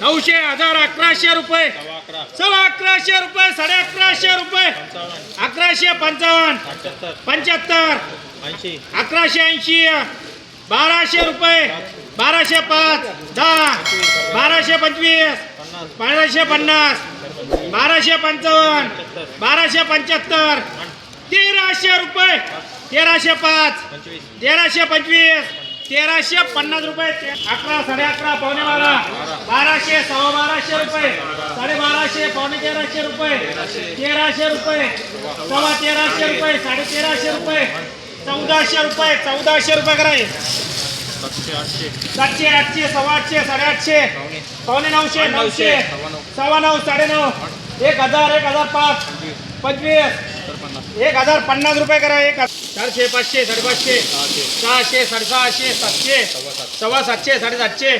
नऊशे हजार अकराशे रुपये. सव्वा अकराशे रुपये साडे अकराशे रुपये. अकराशे पंचावन्न. पंच्याहत्तर. अकराशे ऐंशी. बाराशे रुपये. बाराशे पाच. दहा. बाराशे पंचवीस. पंधराशे बाराशे पन्नास. बाराशे पंचावन्न. बाराशे पंच्याहत्तर. तेराशे रुपये. तेराशे पाच. तेराशे पंचवीस. तेराशे पन्नास रुपये अकरा साडे अकरा पावणे बारा. बाराशे सव्वा बाराशे रुपये. साडे बाराशे पावणे तेराशे रुपये. तेराशे रुपये. सव्वा तेराशे रुपये साडे तेराशे रुपये. चौदाशे रुपये चौदाशे रुपये कराय. सातशे आठशे सव्वा आठशे साडेआठशे पावणे नऊशे. नऊशे. सव्वा नऊ साडे नऊ. एक हजार एक हजार पाच. पंचवीस. एक हजार पन्नास रुपये करा एक हजार. चारशे पाचशे साडेपाचशे सहाशे. सहाशे साडेसहाशे सातशे सव्वा सात सव्वा सातशे साडेसातशे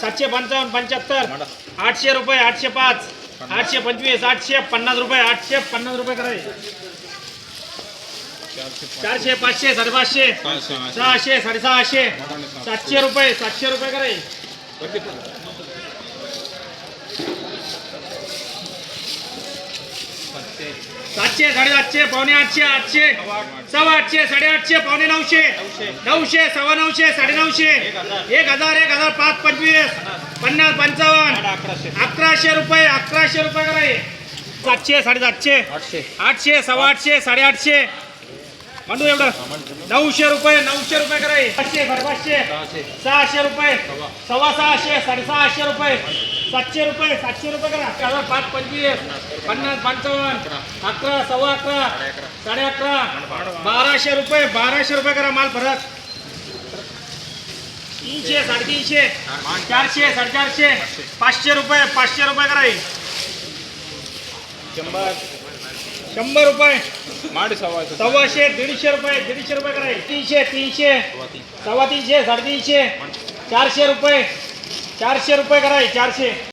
सातशे पंचावन्न पंच्याहत्तर आठशे रुपये आठशे पाच आठशे पंचवीस आठशे पन्नास रुपये आठशे पन्नास रुपये करायचे चारशे पाच चारशे पाचशे साडेपाचशे सहाशे साडेसहाशे सातशे रुपये सातशे रुपये करायचे सातशे सातशे साडेसातशे पावणे आठशे आठशे सव्वा आठशे साडेआठशे पावणे नऊशे नऊशे सव्वा नऊशे साडे नऊशे एक हजार एक हजार पाच पंचवीस पन्नास पंचावन्न अकराशे रुपये अकराशे रुपये कराय सातशे साडेसातशे आठशे. आठशे सव्वा आठशे साडेआठशे. म्हणू एवढं. नऊशे रुपये नऊशे रुपये कराय पाचशे साडेपाचशे सहाशे रुपये सव्वा सहाशे साडेसहाशे रुपये. सातशे रुपये सातशे रुपये करा. पाच पंचवीस पन्नास पंचावन्न अकरा सव्वा अकरा साडे अकरा बाराशे रुपये बाराशे रुपये करा माल परत. तीनशे साडेतीनशे चारशे साडेचारशे पाचशे रुपये पाचशे रुपये करा. शंभर. शंभर रुपये. सव्वाशे दीडशे रुपये दीडशे रुपये करा. तीनशे तीनशे सव्वा तीन सव्वा तीनशे साडेतीनशे चारशे रुपये. चारशे रुपये करा चारशे.